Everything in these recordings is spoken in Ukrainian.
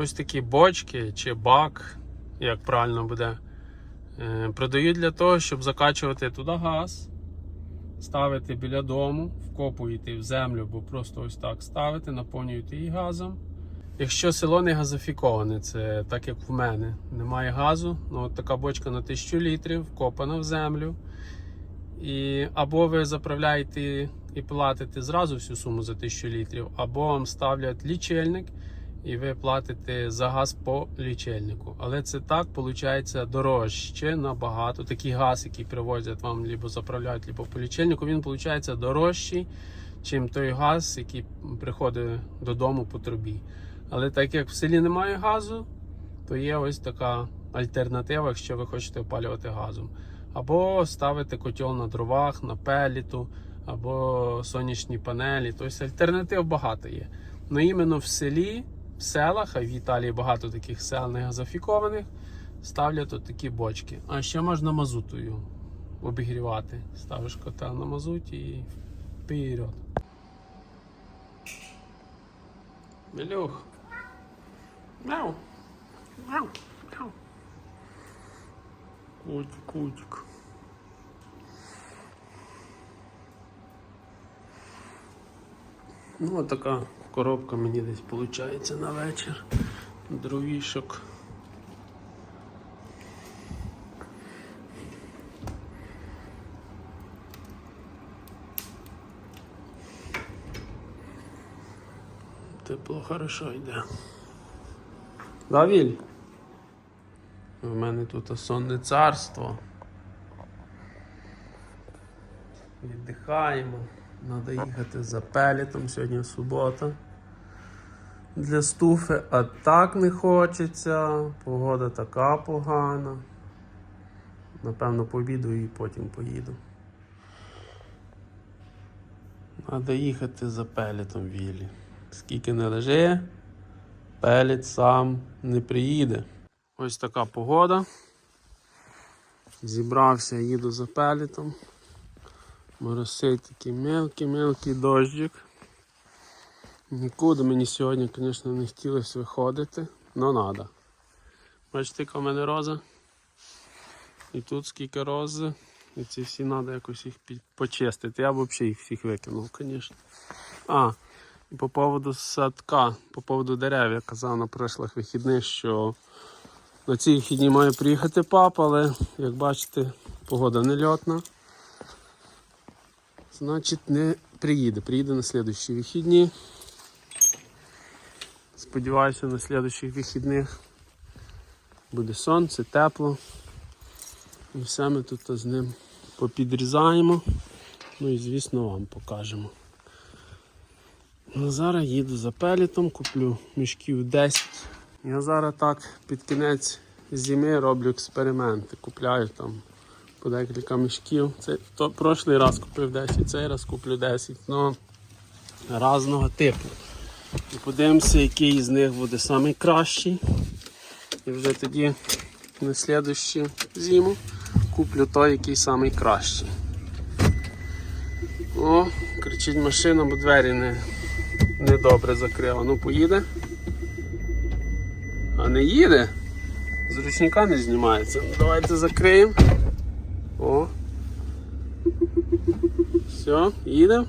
ось такі бочки чи бак, як правильно буде, е, продають для того, щоб закачувати туди газ, ставити біля дому, вкопуєте в землю, бо просто ось так ставите, наповнюєте її газом. Якщо село не газифіковане, це так як в мене, немає газу, ну от така бочка на 1000 літрів, вкопана в землю. І або ви заправляєте і платите зразу всю суму за 1000 літрів, або вам ставлять лічильник, і ви платите за газ по лічильнику. Але це так виходить дорожче набагато. Такий газ, який привозять вам, либо заправляють, либо по лічильнику, він виходить дорожчий, чим той газ, який приходить додому по трубі. Але так як в селі немає газу, то є ось така альтернатива, якщо ви хочете опалювати газом. Або ставити котел на дровах, на пеліту, або сонячні панелі. Тобто альтернатив багато є. Ну іменно в селі, селах, а в Італії багато таких сел не газифікованих, ставлять от такі бочки. А ще можна мазутою обігрівати. Ставиш котел на мазуті і вперед. Белюх. Мяу. Мяу. Мяу. Котик, котик. Ну, от така коробка мені десь виходить на вечір. Дровішок. Тепло хорошо йде. Давіль. У мене тут сонне царство. Віддихаємо. Треба їхати за пелітом, сьогодні субота. Для стуфи, а так не хочеться. Погода така погана. Напевно, пообіду і потім поїду. Треба їхати за пелітом вілі. Скільки не лежи, пеліт сам не приїде. Ось така погода. Зібрався, їду за пелітом. Моросить такий мелкий-мелкий дощик. Нікуди мені сьогодні, звісно, не хотілося виходити, але треба. Бачите, яка в мене роза. І тут скільки рози. І ці всі треба якось їх почистити. Я б взагалі їх всіх викинув, звісно. А, і по поводу садка, по поводу дерев, я казав на прошлих вихідних, що на ці вихідні має приїхати папа, але як бачите, погода не льотна. Значить, не приїде. Приїде на слідущі вихідні. Сподіваюся, на слідущих вихідних буде сонце, тепло. І все ми тут з ним попідрізаємо. Ну і звісно вам покажемо. Ну, зараз їду за пелітом, куплю мішків 10. Я зараз так під кінець зими роблю експерименти. Купляю там по декілька мішків. Це то прошлий раз купив 10, цей раз куплю 10, але різного типу. І подивимося, який з них буде найкращий. І вже тоді на слідущу зиму куплю той, який найкращий. О, кричить машина, бо двері не, не закрила. Ну поїде. А не їде. З ручника не знімається. Ну, давайте закриємо. О. Все, їде.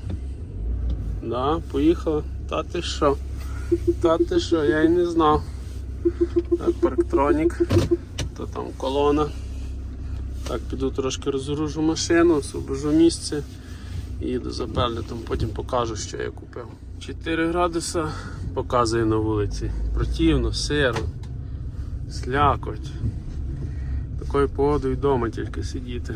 Да, поїхала. Та ти що? Та ти що, я й не знав. Так, парктронік. То там колона. Так, піду трошки розгружу машину, освобожу місце їду за пелетом, потім покажу, що я купив. 4 градуса показує на вулиці. Противно, сиро, слякоть. Такою погодою вдома тільки сидіти.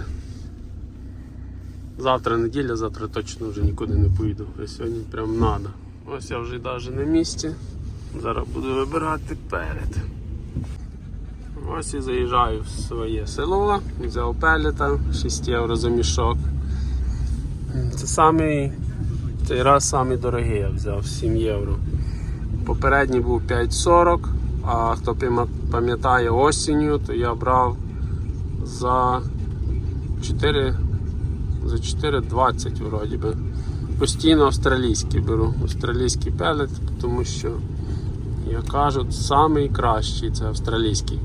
Завтра неділя, завтра точно вже нікуди не поїду. А сьогодні прям надо. Ось я вже навіть на місці. Зараз буду вибирати перед. Ось і заїжджаю в своє село, взяв пелета, 6 євро за мішок. Це самий, цей раз самий дорогий я взяв 7 євро. Попередній був 5,40, а хто пам'ятає осінню, то я брав за 4 за 4,20 вроді би. Постійно австралійський беру. Австралійський пелет, тому що як кажуть, самий кращий це австралійський.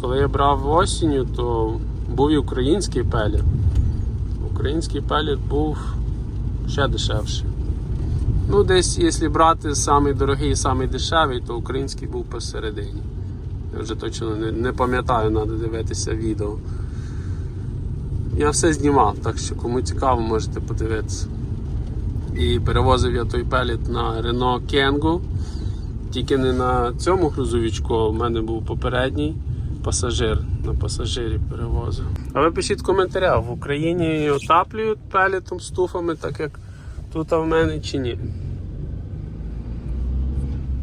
Коли я брав осінню, то був і український пеліт. Український пеліт був ще дешевший. Ну, десь, якщо брати самий дорогий і самий дешевий, то український був посередині. Я вже точно не, не пам'ятаю, треба дивитися відео. Я все знімав, так що кому цікаво, можете подивитися. І перевозив я той пеліт на Renault Kangoo. Тільки не на цьому грузовичку, а в мене був попередній пасажир. На пасажирі перевозив. А ви пишіть в коментарях, в Україні отаплюють пелітом з туфами, так як тут в мене чи ні.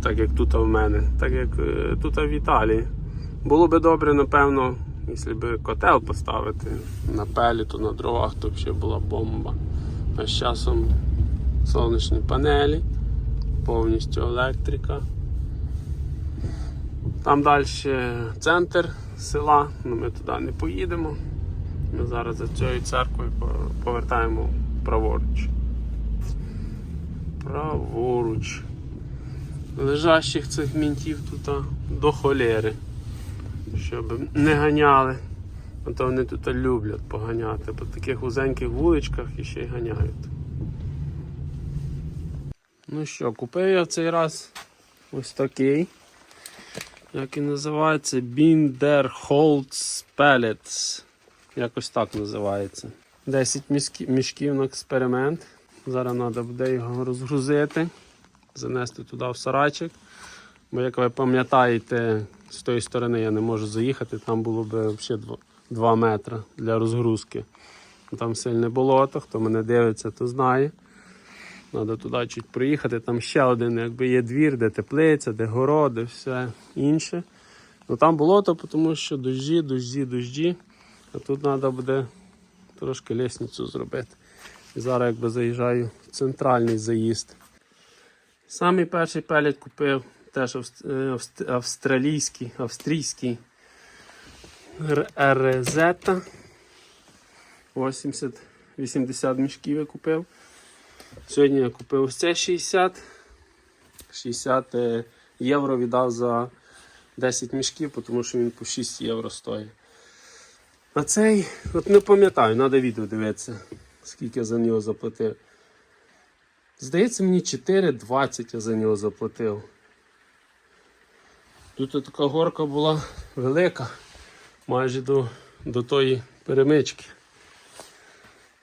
Так як тут в мене, так як е, тут в Італії. Було би добре, напевно, якщо б котел поставити на пеліту, на дровах, то взагалі була бомба. А з часом сонячні панелі, повністю електрика. Там далі центр села, але ми туди не поїдемо. Ми зараз за цією церквою повертаємо праворуч. Праворуч. Лежащих цих мінтів тут до холєри. Щоб не ганяли. А то вони тут люблять поганяти, по таких вузеньких вуличках і ще й ганяють. Ну що, купив я цей раз ось такий. Як і називається Binderholz Pellets. Якось так називається. 10 мішків на експеримент. Зараз треба буде його розгрузити, занести туди в сарайчик. Бо як ви пам'ятаєте, з тої сторони я не можу заїхати, там було б взагалі 2 метри для розгрузки. Там сильне болото, хто мене дивиться, то знає. Треба туди чуть проїхати. Там ще один якби є двір, де теплиця, де городи, все інше. Ну там болото, тому що дощі, дощі, дощі. А тут треба буде трошки лісницю зробити. І зараз якби заїжджаю в центральний заїзд. Самий перший пелет купив теж е, авст- австралійський, австрійський Резета. 80-80 мішків я купив. Сьогодні я купив ось це 60. 60 е, євро віддав за 10 мішків, тому що він по 6 євро стоїть. А цей, от не пам'ятаю, треба відео дивитися, скільки за нього заплатив. Здається, мені 4,20 я за нього заплатив. Тут така горка була велика, майже до, до тої перемички.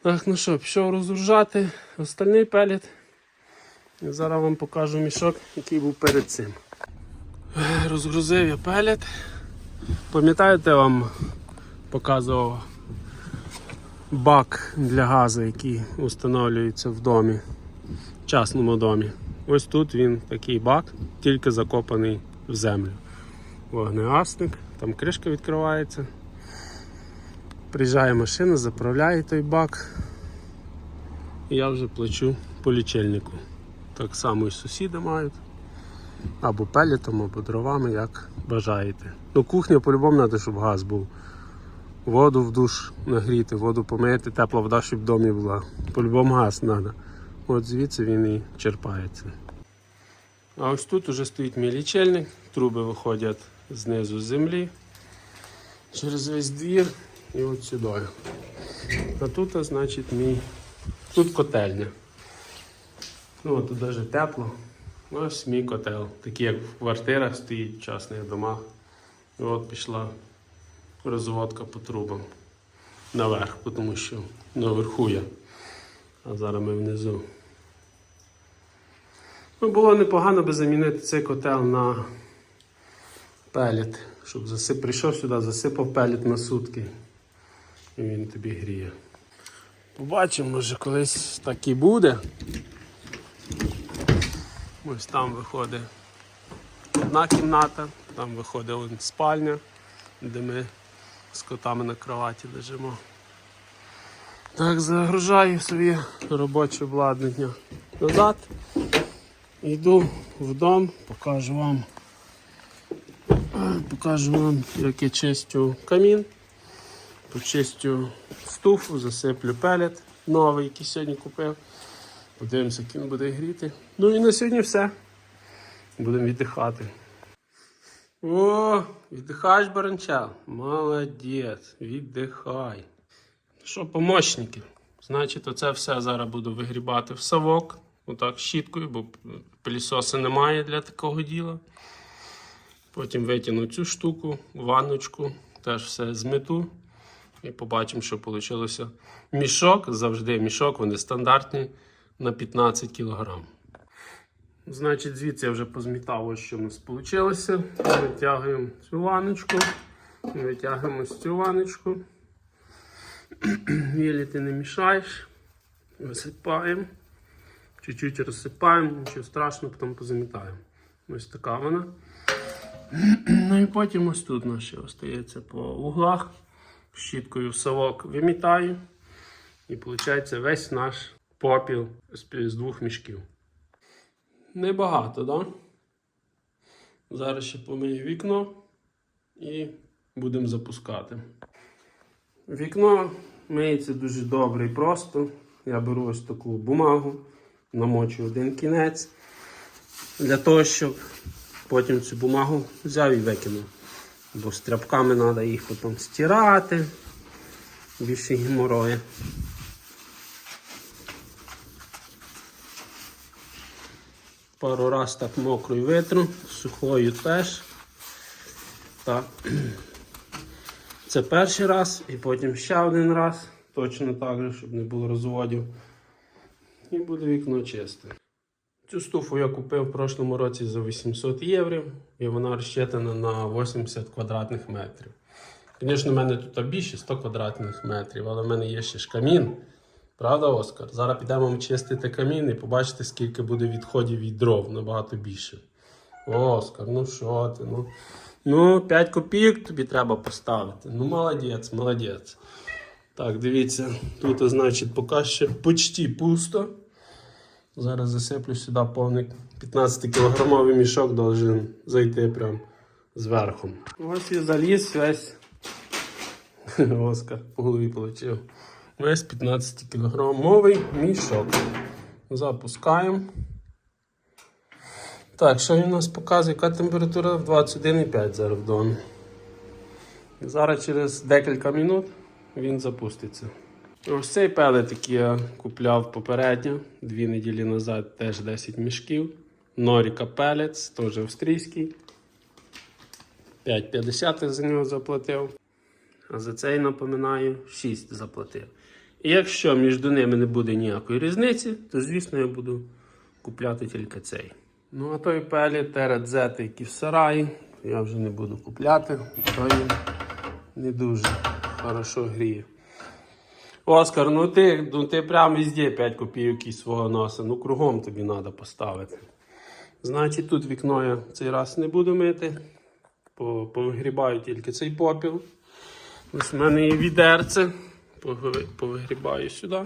Так, ну що, пішов розгружати остальний пелет. І зараз вам покажу мішок, який був перед цим. Розгрузив я пелет. Пам'ятаєте, я вам показував бак для газу, який встановлюється в домі, частному домі. Ось тут він такий бак, тільки закопаний в землю. Вогнегасник, там кришка відкривається. Приїжджає машина, заправляє той бак. І я вже плачу по лічильнику. Так само і сусіди мають. Або пелетом, або дровами, як бажаєте. Ну, кухня по-любому треба, щоб газ був. Воду в душ нагріти, воду помити, тепла вода, щоб в домі була. По-любому газ треба. От звідси він і черпається. А ось тут уже стоїть мій лічильник, труби виходять знизу з землі через весь двір і от сюди. А тут, значить, мій. Тут котельня. Ну, от тут навіть тепло. Ось мій котел. Такий, як в квартирах стоїть в частних домах. І от пішла розводка по трубам наверх, тому що наверху я. А зараз ми внизу. Ну, було непогано би замінити цей котел на пелет, щоб засип... прийшов сюди, засипав пелет на сутки. І він тобі гріє. Побачимо, може колись так і буде. Ось там виходить одна кімната, там виходить спальня, де ми з котами на кроваті лежимо. Так, загружаю собі робоче обладнання назад. Йду в дом, покажу вам, покажу вам, як я чистю камін, почистю стуфу, засиплю пелет новий, який сьогодні купив. Подивимося, як він буде гріти. Ну і на сьогодні все. Будемо віддихати. О, віддихаєш, баранча? Молодець, віддихай. Що, помощники? Значить, оце все зараз буду вигрібати в совок. Отак щіткою, бо пилісоса немає для такого діла. Потім витягну цю штуку, ванночку, теж все змету. І побачимо, що вийшло. Мішок, завжди мішок, вони стандартні на 15 кг. Значить, звідси я вже позмітав, ось що в нас вийшло. Витягуємо цю ванночку, витягуємо цю ванночку. Вілі ти не мішаєш. Висипаємо. Чуть-чуть розсипаємо, нічого страшного, потім позамітаємо. Ось така вона. Ну і потім ось тут ще остається по углах. Щіткою в совок вимітаю. І виходить весь наш попіл з двох мішків. Небагато, так? Да? Зараз ще помию вікно і будемо запускати. Вікно миється дуже добре і просто. Я беру ось таку бумагу, намочу один кінець для того, щоб потім цю бумагу взяв і викинув. Бо з тряпками треба їх потім стирати. Більше геморої. Пару раз так мокрою витру, сухою теж. Так. Це перший раз і потім ще один раз. Точно так же, щоб не було розводів. І буде вікно чисте. Цю стуфу я купив в прошлому році за 800 євро і вона розчитана на 80 квадратних метрів. Звісно, в мене тут більше 100 квадратних метрів, але в мене є ще ж камін. Правда, Оскар? Зараз підемо чистити камін і побачите, скільки буде відходів від дров набагато більше. Оскар, ну що ти? Ну, ну 5 копійок тобі треба поставити. Ну, молодець, молодець. Так, дивіться, тут, значить, поки ще почти пусто. Зараз засиплю сюди повний 15-кілограмовий мішок должен зайти прям зверху. Ось і заліз весь. Оскар по голові получив. Весь 15-кілограмовий мішок. Запускаємо. Так, що він у нас показує? Яка температура? в 21,5 зараз в домі. Зараз через декілька минут він запуститься. Ось цей пелет, який я купляв попередньо, дві неділі назад теж 10 мішків. Норіка Pellets, теж австрійський. 5,50 я за нього заплатив. А за цей, напоминаю, 6 заплатив. І якщо між ними не буде ніякої різниці, то звісно я буду купляти тільки цей. Ну а той пелет TRZ, який в сараї, я вже не буду купляти, той не дуже хорошо гріє. Оскар, ну ти, ну ти прям везде 5 копійок із свого носа. Ну кругом тобі треба поставити. Значить, тут вікно я цей раз не буду мити. По- Повигрібаю тільки цей попіл. Ось в мене є відерце. Повигрібаю сюди.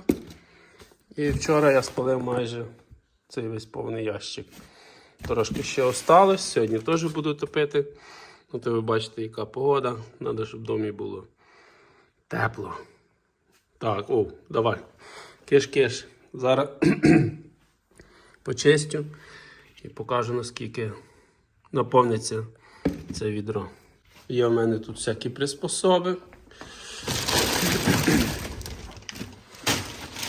І вчора я спалив майже цей весь повний ящик. Трошки ще осталось. Сьогодні теж буду топити. Ну, то ви бачите, яка погода. Треба, щоб в домі було тепло. Так, о, давай. Киш-киш. Зараз почистю і покажу, наскільки наповниться це відро. Є в мене тут всякі приспособи.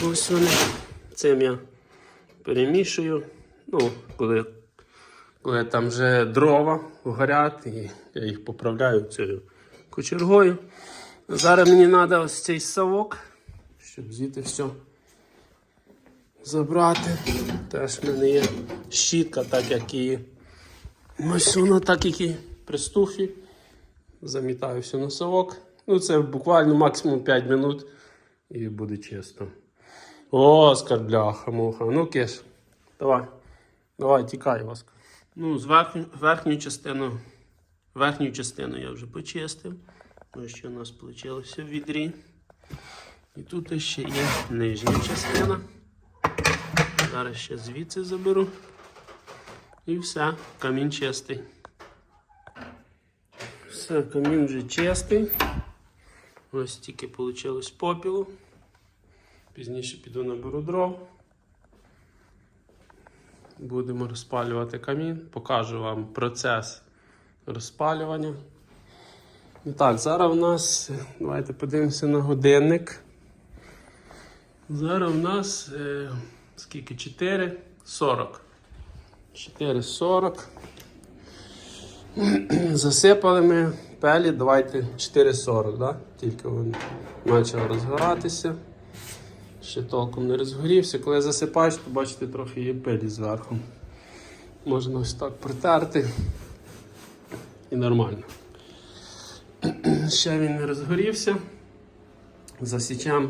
Ось вони. Цим я перемішую. Ну, коли, коли там вже дрова горять, і я їх поправляю цією кочергою. Зараз мені треба ось цей совок, щоб звідти все забрати. Теж в мене є щітка, так як і вона, так як і при стуфі. Замітаю все на совок. Ну, це буквально максимум 5 минут і буде чисто. Оскар, бляха, муха. Ну, киш. Давай. Давай, тікай, Оскар. Ну, з верхню, верхню частину. Верхню частину я вже почистив. Ось що у нас вийшло в відрі. І тут ще є нижня частина. Зараз ще звідси заберу. І все, камінь чистий. Все, камін вже чистий. Ось тільки вийшло попілу. Пізніше піду наберу дров. Будемо розпалювати камін. Покажу вам процес розпалювання. І так, зараз у нас, давайте подивимося на годинник. Зараз у нас е, скільки? 4,40. 4,40. Засипали ми пелі, давайте 4,40, да? тільки він почав розгоратися. Ще толком не розгорівся. Коли засипаєш, то бачите, трохи є пилі зверху. Можна ось так притерти. І нормально. Ще він не розгорівся. Засічемо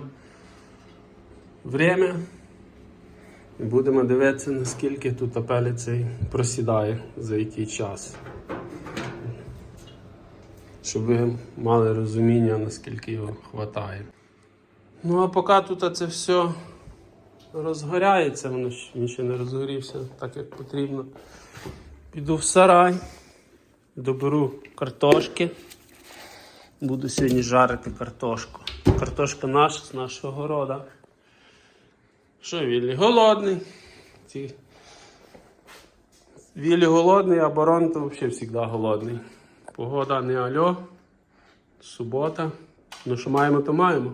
время. І будемо дивитися, наскільки тут апелі цей просідає за який час. Щоб ви мали розуміння, наскільки його вистачає. Ну а поки тут це все розгоряється, воно він ще не розгорівся так, як потрібно. Піду в сарай, доберу картошки. Буду сьогодні жарити картошку. Картошка наша з нашого города. Що Віллі? Голодний. Ці... Віллі голодний, а барон то взагалі завжди голодний. Погода не альо. Субота. Ну що маємо, то маємо.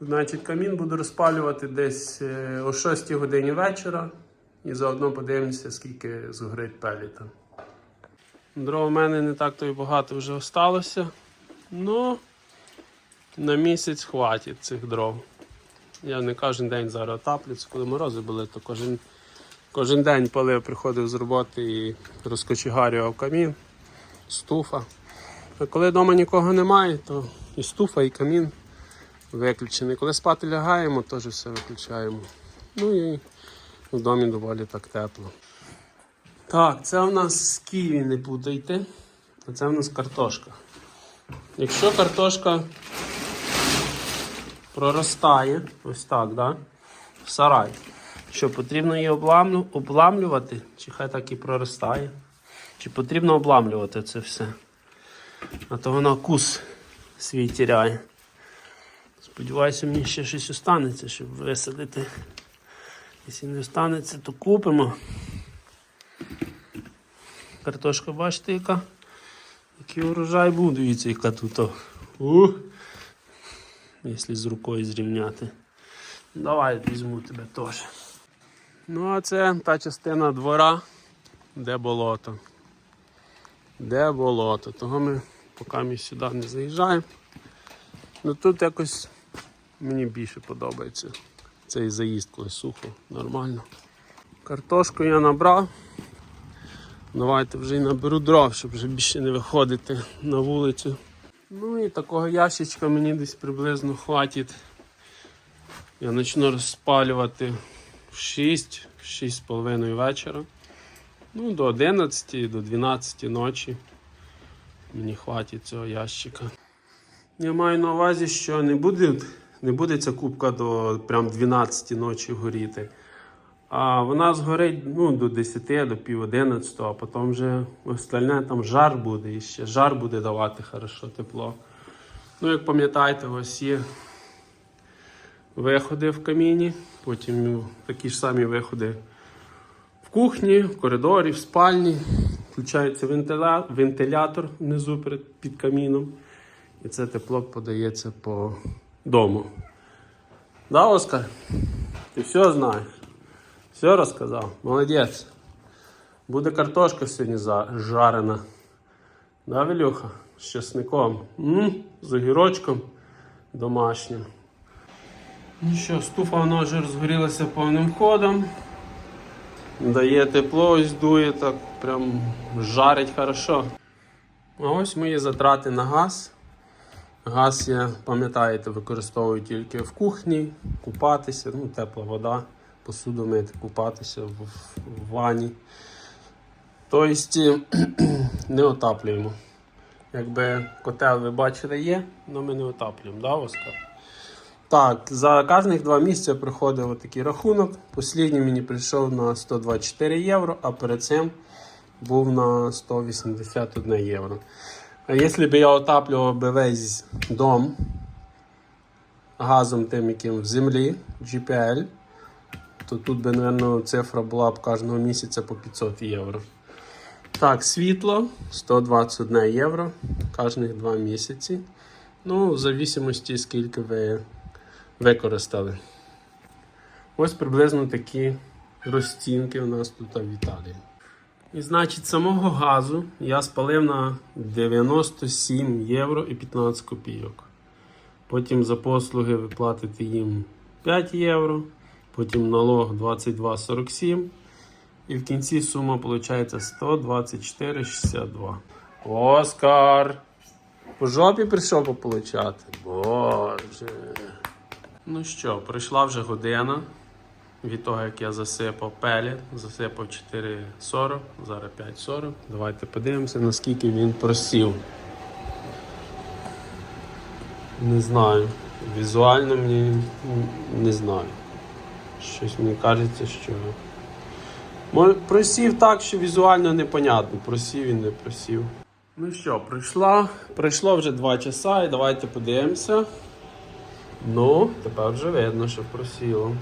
Значить, камін буду розпалювати десь е, о 6 годині вечора. І заодно подивимося, скільки згорить пеліта. Дров у мене не так то й багато вже осталося. Ну, на місяць хватить цих дров. Я не кожен день зараз отаплююся, коли морози були, то кожен, кожен день палив, приходив з роботи і розкочегарював камін, стуфа. А коли вдома нікого немає, то і стуфа, і камін виключений. Коли спати лягаємо, теж все виключаємо. Ну і в домі доволі так тепло. Так, це у нас ківі, не путайте. А це у нас картошка. Якщо картошка проростає, ось так, да? в сарай, що потрібно її обламлю, обламлювати, чи хай так і проростає, чи потрібно обламлювати це все. А то вона кус свій тіряє. Сподіваюся, мені ще щось останеться, щоб висадити. Якщо не останеться, то купимо. Картошка, бачите, яка? Який урожай був, дивіться, яка тут. Якщо з рукою зрівняти. Давай візьму тебе теж. Ну, а це та частина двора, де болото. Де болото. Того ми поки ми сюди не заїжджаємо. Ну тут якось мені більше подобається цей заїзд, коли сухо, нормально. Картошку я набрав. Давайте вже й наберу дров, щоб вже більше не виходити на вулицю. Ну і такого ящичка мені десь приблизно хватить. Я почну розпалювати в 6, 6,5 вечора. Ну, до 11, до 12 ночі. Мені хватить цього ящика. Я маю на увазі, що не буде, не буде ця кубка до прям 12 ночі горіти. А вона згорить ну, до 10, до пів 11, а потім вже остальне там жар буде і ще жар буде давати хорошо тепло. Ну, як пам'ятаєте, ось є виходи в каміні, потім такі ж самі виходи в кухні, в коридорі, в спальні. Включається вентиля... вентилятор внизу під каміном. І це тепло подається по дому. Да, Оскар? Ти все знаєш? Все розказав? Молодець. Буде картошка сьогодні жарена. Да, Вілюха? З чесником. м з огірочком домашнім. Ну що, стуфа вона вже розгорілася повним ходом. Дає тепло, ось дує, так прям жарить хорошо. А ось мої затрати на газ. Газ я, пам'ятаєте, використовую тільки в кухні, купатися, ну, тепла вода, посуду мити, купатися в, в ванні. Тобто не отаплюємо. Якби котел ви бачили є, але ми не отаплюємо, да, Оскар? Так, за кожних два місяці приходив такий рахунок. Послідній мені прийшов на 124 євро, а перед цим був на 181 євро. А якщо б я отаплював би весь дом газом тим, яким в землі, GPL, то тут би, мабуть, цифра була б кожного місяця по 500 євро. Так, світло 121 євро кожних 2 місяці. Ну, в зависимості, скільки ви використали. Ось приблизно такі розцінки у нас тут в Італії. І значить, самого газу я спалив на 97 євро і 15 копійок. Потім за послуги ви платите їм 5 євро, потім налог 22,47. І в кінці сума виходить 124,62. Оскар! По жопі прийшов пополучати. Боже. Ну що, пройшла вже година від того, як я засипав пелет, засипав 4,40, зараз 5,40. Давайте подивимося, наскільки він просів. Не знаю. Візуально мені не знаю. Щось мені кажеться, що. Просів так, що візуально непонятно. Просів він не просів. Ну що, пройшла, пройшло вже 2 часа і давайте подивимося. Ну, тепер вже видно, що просіло.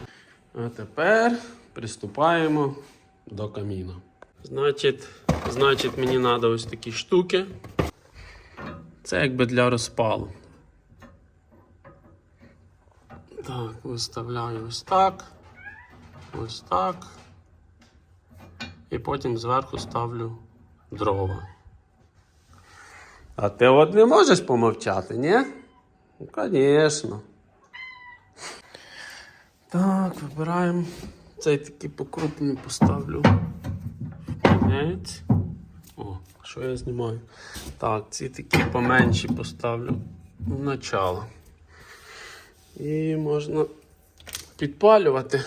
А тепер приступаємо до каміна. Значить, значить, мені треба ось такі штуки. Це якби для розпалу. Так, виставляю ось так. Ось так. І потім зверху ставлю дрова. А ти от не можеш помовчати, ні? Ну, звісно. Так, вибираємо. Цей такий покрупний поставлю. Кінець. О, що я знімаю? Так, ці такі поменші поставлю в начало. І можна підпалювати.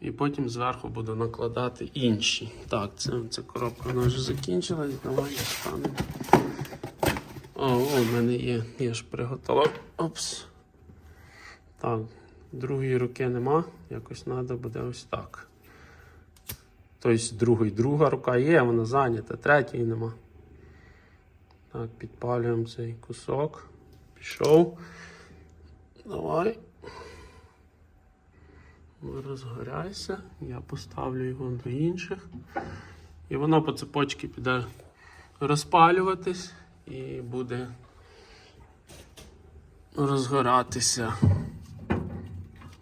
І потім зверху буду накладати інші. Так, це, це коробка вона вже закінчилась. Давай достанемо. О, о, в мене є. Я ж приготував. Опс. Так, другої руки нема. Якось треба буде ось так. Тобто другий, друга рука є, вона зайнята, третьої нема. Так, підпалюємо цей кусок. Пішов. Давай. Розгоряйся. Я поставлю його до інших. І воно по цепочці піде розпалюватись і буде розгоратися.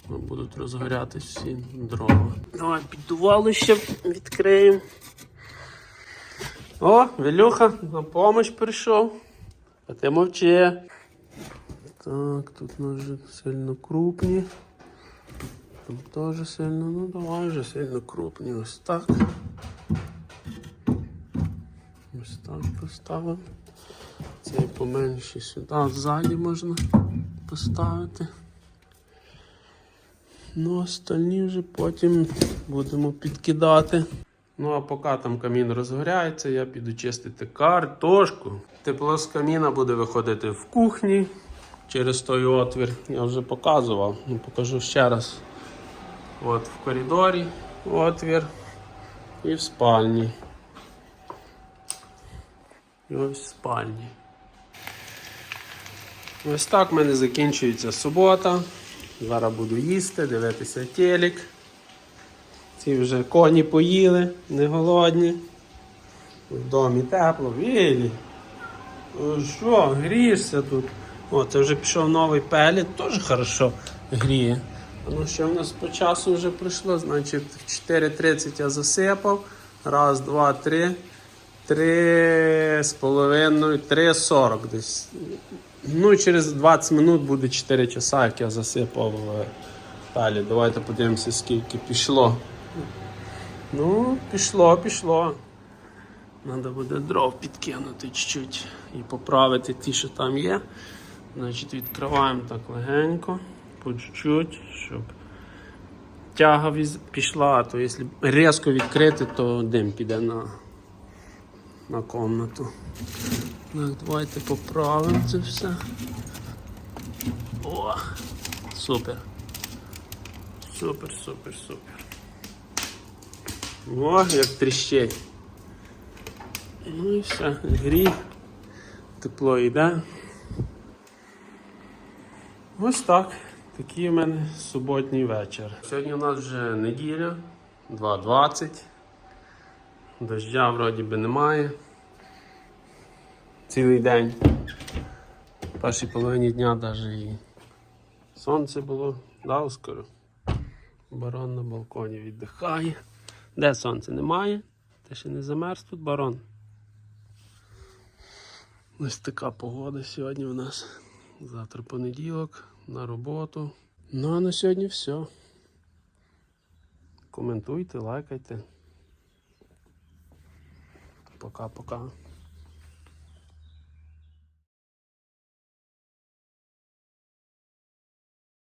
Будуть розгорятись всі дрова. Давай піддувало ще відкриємо. О, Вілюха, на помощь прийшов. А ти мовчи. Так, тут ножи сильно крупні. Там теж сильно, ну давай вже сильно крупні. Ось так. Ось так поставимо. Цей поменший сюди. Ззаді можна поставити. Ну, остальні вже потім будемо підкидати. Ну, а поки там камін розгоряється, я піду чистити картошку. Тепло з каміна буде виходити в кухні через той отвір. Я вже показував, ну покажу ще раз. От в коридорі отвір і в спальні. І ось в спальні. Ось так в мене закінчується субота. Зараз буду їсти, дивитися телек. Ці вже коні поїли, не голодні. В домі тепло, вілі. Що, грієшся тут? О, це вже пішов новий пелет, теж хорошо гріє. Ну, що в нас по часу вже пройшло? Значить, 4.30 я засипав. Раз, два, три. Три з половиною, 3.40 десь. Ну, через 20 минут буде 4 часа, як я засипав далі. Давайте подивимося, скільки пішло. Ну, пішло, пішло. Треба буде дров підкинути чуть-чуть і поправити ті, що там є. Значить, відкриваємо так легенько, по чуть-чуть, щоб тяга пішла, а то якщо різко відкрити, то дим піде на, на комнату. Так, давайте поправимо це все. О, супер. Супер, супер, супер. О, як тріщить. Ну і все, грій, тепло йде. Ось так. Такий у мене суботній вечір. Сьогодні у нас вже неділя, 2.20. Дождя вроді би немає. Цілий день. В першій половині дня навіть і сонце було. Да, скоро. Барон на балконі віддихає. Де сонце немає? Ти ще не замерз тут барон. Ось така погода сьогодні у нас. Завтра понеділок, на роботу. Ну а на сьогодні все. Коментуйте, лайкайте. Пока-пока.